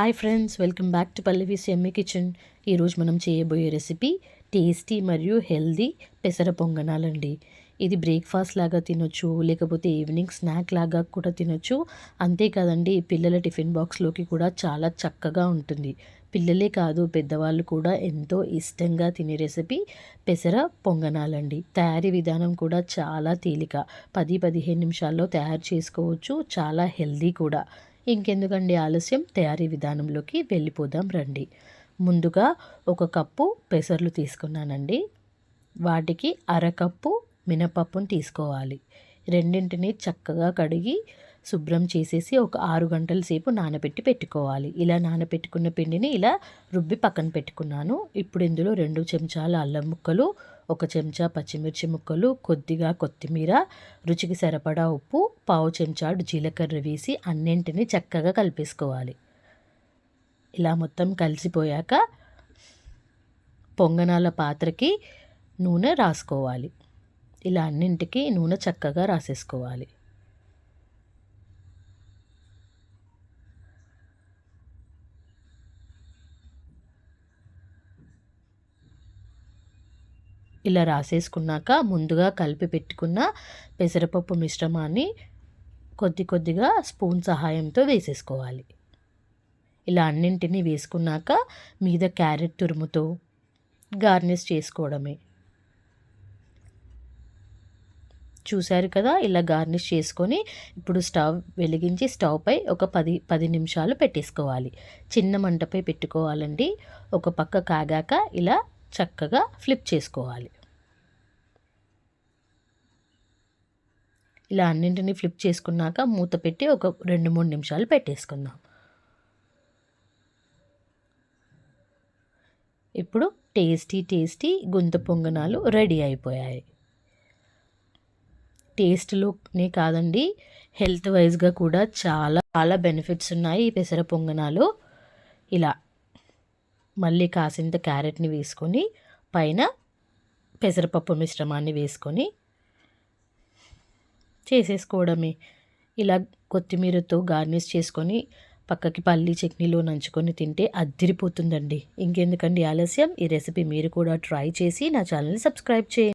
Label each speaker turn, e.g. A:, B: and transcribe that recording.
A: Hi friends welcome back to Pallavi Semmi kitchen. ఈరోజు మనం చేయబోయే రెసిపీ టేస్టీ మరియు హెల్దీ పెసర పొంగనాలండి. ఇది బ్రేక్ఫాస్ట్ లాగా తినొచ్చు లేకపోతే ఈవినింగ్ స్నాక్ లాగా కూడా తినొచ్చు. అంతేకాదండి పిల్లల టిఫిన్ బాక్స్లోకి కూడా చాలా చక్కగా ఉంటుంది. పిల్లలే కాదు పెద్దవాళ్ళు కూడా ఎంతో ఇష్టంగా తినే రెసిపీ పెసర పొంగనాలండి. తయారీ విధానం కూడా చాలా తేలిక. పది పదిహేను నిమిషాల్లో తయారు చేసుకోవచ్చు చాలా హెల్దీ కూడా. ఇంకెందుకండి ఆలస్యం? తయారీ విధానంలోకి వెళ్ళిపోదాం రండి. ముందుగా ఒక కప్పు పెసర్లు తీసుకున్నానండి. వాటికి అరకప్పు మినపప్పును తీసుకోవాలి. రెండింటిని చక్కగా కడిగి శుభ్రం చేసేసి ఒక ఆరు గంటల సేపు నానబెట్టి పెట్టుకోవాలి. ఇలా నానబెట్టుకున్న పిండిని ఇలా రుబ్బి పక్కన పెట్టుకున్నాను. ఇప్పుడు ఇందులో రెండు చెంచాల అల్లం ముక్కలు ఒక చెంచా పచ్చిమిర్చి ముక్కలు కొద్దిగా కొత్తిమీర రుచికి సరిపడా ఉప్పు పావు చెంచాడు జీలకర్ర వేసి అన్నింటినీ చక్కగా కలిపేసుకోవాలి. ఇలా మొత్తం కలిసిపోయాక పొంగనాల పాత్రకి నూనె రాసుకోవాలి. ఇలా అన్నింటికి నూనె చక్కగా రాసేసుకోవాలి. ఇలా రాసేసుకున్నాక ముందుగా కలిపి పెట్టుకున్న పెసరపప్పు మిశ్రమాన్ని కొద్ది కొద్దిగా స్పూన్ సహాయంతో వేసేసుకోవాలి. ఇలా అన్నింటినీ వేసుకున్నాక మీద క్యారెట్ తురుముతో గార్నిష్ చేసుకోవడమే. చూశారు కదా ఇలా గార్నిష్ చేసుకొని ఇప్పుడు స్టవ్ వెలిగించి స్టవ్పై ఒక పది పది నిమిషాలు పెట్టేసుకోవాలి. చిన్న మంటపై పెట్టుకోవాలండి. ఒక పక్క కాగాక ఇలా చక్కగా ఫ్లిప్ చేసుకోవాలి. ఇలా అన్నింటినీ ఫ్లిప్ చేసుకున్నాక మూత పెట్టి ఒక రెండు మూడు నిమిషాలు పెట్టేసుకుందాం. ఇప్పుడు టేస్టీ టేస్టీ గుంత పొంగనాలు రెడీ అయిపోయాయి. టేస్ట్లోనే కాదండి హెల్త్ వైజ్గా కూడా చాలా చాలా బెనిఫిట్స్ ఉన్నాయి ఈ పెసర పొంగనాలు. ఇలా మళ్ళీ కాసింత క్యారెట్ని వేసుకొని పైన పెసరపప్పు మిశ్రమాన్ని వేసుకొని చేసేసుకోవడమే. ఇలా కొత్తిమీరతో గార్నిష్ చేసుకొని పక్కకి పల్లీ చట్నీలో నంచుకొని తింటే అద్దిరిపోతుందండి. ఇంకెందుకండి ఆలస్యం? ఈ రెసిపీ మీరు కూడా ట్రై చేసి నా ఛానల్ని సబ్స్క్రైబ్ చేయండి.